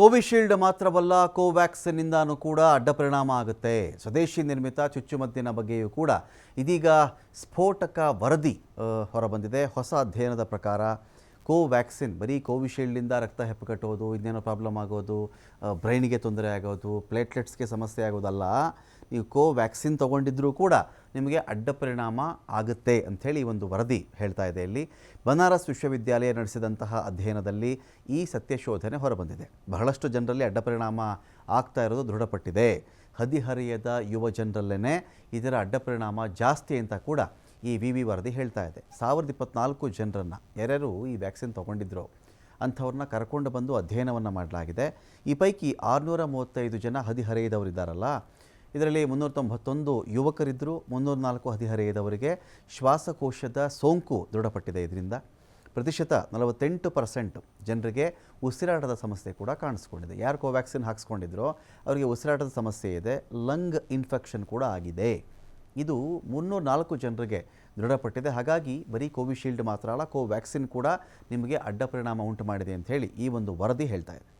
Covishield ಮಾತ್ರವಲ್ಲ ಕೋವ್ಯಾಕ್ಸಿನ್ನಿಂದಾನೂ ಕೂಡ ಅಡ್ಡ ಪರಿಣಾಮ ಆಗುತ್ತೆ. ಸ್ವದೇಶಿ ನಿರ್ಮಿತ ಚುಚ್ಚುಮದ್ದಿನ ಬಗ್ಗೆಯೂ ಕೂಡ ಇದೀಗ ಸ್ಫೋಟಕ ವರದಿ ಹೊರಬಂದಿದೆ. ಹೊಸ ಅಧ್ಯಯನದ ಪ್ರಕಾರ ಕೋವ್ಯಾಕ್ಸಿನ್, ಬರೀ ಕೋವಿಶೀಲ್ಡಿಂದ ರಕ್ತ ಹೆಪ್ಪುಗಟ್ಟೋದು ಇನ್ನೇನೋ ಪ್ರಾಬ್ಲಮ್ ಆಗೋದು ಬ್ರೈನಿಗೆ ತೊಂದರೆ ಆಗೋದು, ಪ್ಲೇಟ್ಲೆಟ್ಸ್ಗೆ ಸಮಸ್ಯೆ ಆಗೋದಲ್ಲ, ನೀವು ಕೋವ್ಯಾಕ್ಸಿನ್ ತೊಗೊಂಡಿದ್ರೂ ಕೂಡ ನಿಮಗೆ ಅಡ್ಡ ಪರಿಣಾಮ ಆಗುತ್ತೆ ಅಂಥೇಳಿ ಒಂದು ವರದಿ ಹೇಳ್ತಾ ಇದೆ ಇಲ್ಲಿ. ಬನಾರಸ್ ವಿಶ್ವವಿದ್ಯಾಲಯ ನಡೆಸಿದಂತಹ ಅಧ್ಯಯನದಲ್ಲಿ ಈ ಸತ್ಯಶೋಧನೆ ಹೊರಬಂದಿದೆ. ಬಹಳಷ್ಟು ಜನರಲ್ಲಿ ಅಡ್ಡ ಪರಿಣಾಮ ಆಗ್ತಾ ಇರೋದು ದೃಢಪಟ್ಟಿದೆ. ಹದಿಹರೆಯದ ಯುವ ಜನರಲ್ಲೇ ಇದರ ಅಡ್ಡ ಪರಿಣಾಮ ಜಾಸ್ತಿ ಅಂತ ಕೂಡ ಈ ವಿ ವಿ ವರದಿ ಹೇಳ್ತಾ ಇದೆ. ಸಾವಿರದ ಇಪ್ಪತ್ನಾಲ್ಕು ಜನರನ್ನು, ಯಾರ್ಯಾರು ಈ ವ್ಯಾಕ್ಸಿನ್ ತೊಗೊಂಡಿದ್ರು ಅಂಥವ್ರನ್ನ ಕರ್ಕೊಂಡು ಬಂದು ಅಧ್ಯಯನವನ್ನು ಮಾಡಲಾಗಿದೆ. ಈ ಪೈಕಿ ಆರುನೂರ ಮೂವತ್ತೈದು ಜನ ಹದಿಹರೆಯದವರಿದ್ದಾರಲ್ಲ. ಇದರಲ್ಲಿ ಮುನ್ನೂರ ತೊಂಬತ್ತೊಂದು ಯುವಕರಿದ್ದರು ಮುನ್ನೂರ ನಾಲ್ಕು ಹದಿಹರೆಯದವರಿಗೆ ಶ್ವಾಸಕೋಶದ ಸೋಂಕು ದೃಢಪಟ್ಟಿದೆ ಇದರಿಂದ. ಪ್ರತಿಶತ ನಲವತ್ತೆಂಟು ಪರ್ಸೆಂಟ್ ಜನರಿಗೆ ಉಸಿರಾಟದ ಸಮಸ್ಯೆ ಕೂಡ ಕಾಣಿಸ್ಕೊಂಡಿದೆ. ಯಾರು ಕೋವ್ಯಾಕ್ಸಿನ್ ಹಾಕ್ಸ್ಕೊಂಡಿದ್ರೋ, ಅವರಿಗೆ ಉಸಿರಾಟದ ಸಮಸ್ಯೆ ಇದೆ, ಲಂಗ್ ಇನ್ಫೆಕ್ಷನ್ ಕೂಡ ಆಗಿದೆ. ಇದು ಮುನ್ನೂರ ನಾಲ್ಕು ಜನರಿಗೆ ದೃಢಪಟ್ಟಿದೆ. ಹಾಗಾಗಿ ಬರೀ ಕೋವಿಶೀಲ್ಡ್ ಮಾತ್ರ ಅಲ್ಲ, ಕೋವ್ಯಾಕ್ಸಿನ್ ಕೂಡ ನಿಮಗೆ ಅಡ್ಡ ಪರಿಣಾಮ ಉಂಟು ಮಾಡಿದೆ ಅಂತ ಹೇಳಿ ಈ ಒಂದು ವರದಿ ಹೇಳ್ತಾ ಇದೆ